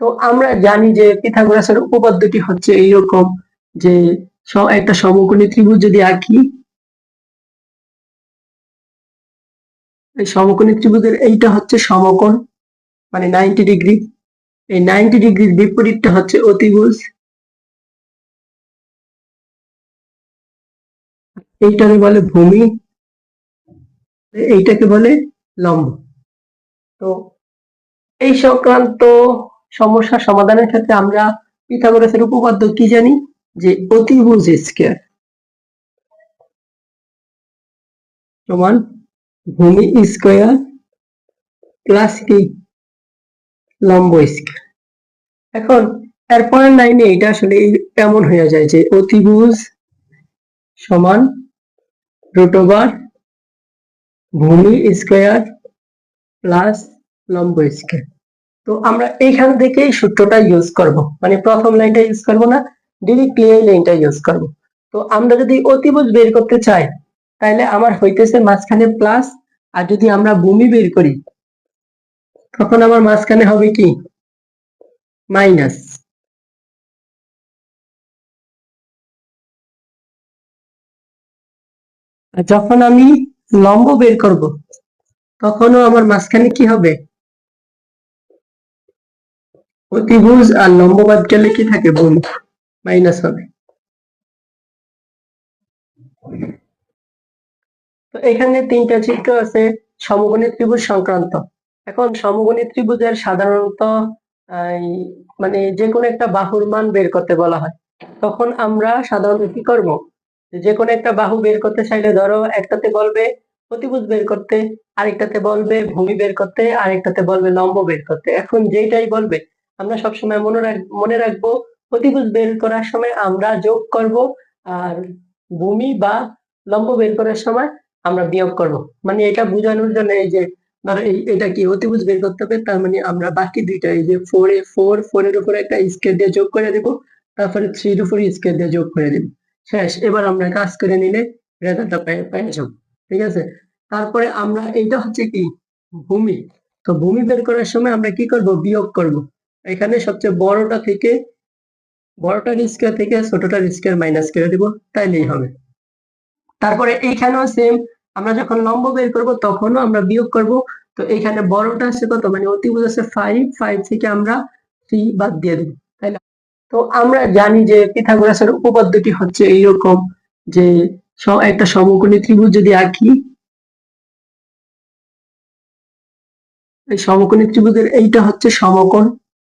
তো আমরা জানি যে পিথাগোরাসের উপপাদ্যটি হচ্ছে এইরকম যে একটা সমকোণী ত্রিভুজ যদি আঁকি, এই সমকোণী ত্রিভুজের এইটা হচ্ছে সমকোণ মানে নাইনটি ডিগ্রি এই নাইনটি ডিগ্রির বিপরীতটা হচ্ছে অতিভুজ। এইটাকে বলে ভূমি, এইটাকে বলে লম্ব। তো এই সংক্রান্ত সমস্যা সমাধানের ক্ষেত্রে আমরা পিথাগোরাসের উপপাদ্য কি জানি? যে অতিভুজ স্কয়ার সমান ভূমি স্কোয়ার প্লাস কি? লম্ব স্কয়ার এখন এরপরের লাইনে এটা আসলে এমন হয়ে যায় যে অতিভুজ সমান রুট ভূমি স্কোয়ার প্লাস লম্ব স্কয়ার তো আমরা এইখান থেকেই সূত্রটা ইউজ করব। মানে প্রথম লাইনটা ইউজ করব না ডিরেক্টলি এই লাইনটা ইউজ করব। তো আমরা যদি অতিভুজ বের করতে চাই, তাহলে আমার হইতেছে মাঝখানে প্লাস আর যদি আমরা ভূমি বের করি, তখন আমার মাঝখানে হবে কি? মাইনাস যখন আমি লম্ব বের করব, তখনও আমার মাঝখানে কি হবে? অতিভুজ আর লম্ব বাদ গেলে কি থাকে ভূমি মাইনাস হবে। তো এখানে তিনটা চিত্র আছে সমকোণী ত্রিভুজ সংক্রান্ত। এখন সমকোণী ত্রিভুজের সাধারণত মানে যে কোনো একটা বাহুর মান বের করতে বলা হয়। তখন আমরা সাধারণত কি করব? যে কোনো একটা বাহু বের করতে চাইলে ধরো একটাতে বলবে অতিভুজ বের করতে, আরেকটাতে বলবে ভূমি বের করতে, আরেকটাতে বলবে লম্ব বের করতে। এখন যেটাই বলবে আমরা সবসময় মনে রাখ, মনে রাখব অতিভুজ বের করার সময় আমরা যোগ করব আর ভূমি বা লম্ব বের করার সময় আমরা বিয়োগ করব। মানে এটা বোঝানোর জন্য এই যে, ধরো এটা কি অতিভুজ বের করতে হবে? তার মানে আমরা বাকি দুইটা এই যে ফোর এ ফোর ফোর এর উপরে একটা স্কেল দিয়ে যোগ করে দেব, তারপরে থ্রি থ্রির উপরে স্কেল দিয়ে যোগ করে দেব। শেষ, এবার আমরা কাজ করে নিলে রেজাল্টটা পেয়ে পেয়ে যাব, ঠিক আছে? তারপরে আমরা, এইটা হচ্ছে কি? ভূমি। তো ভূমি বের করার সময় আমরা কি করব? বিয়োগ করব। এখানে সবচেয়ে বড়টা থেকে বড়টার স্কয়ার থেকে ছোটটার স্কয়ার মাইনাস করে দিব, তাইলেই হবে। তারপরে এইখানেও সেম আমরা যখন লম্ব বের করব তখনও আমরা বিয়োগ করব। তো এইখানে বড়টা আছে কত? মানে অতিভুজ আছে ফাইভ ফাইভ থেকে আমরা থ্রি বাদ দিয়ে দেব, তাই না? তো আমরা জানি যে পিথাগোরাসের উপপাদ্যটি হচ্ছে এইরকম যে একটা সমকোণী ত্রিভুজ যদি আঁকি, এই সমকোণী ত্রিভুজের এইটা হচ্ছে সমকোণ।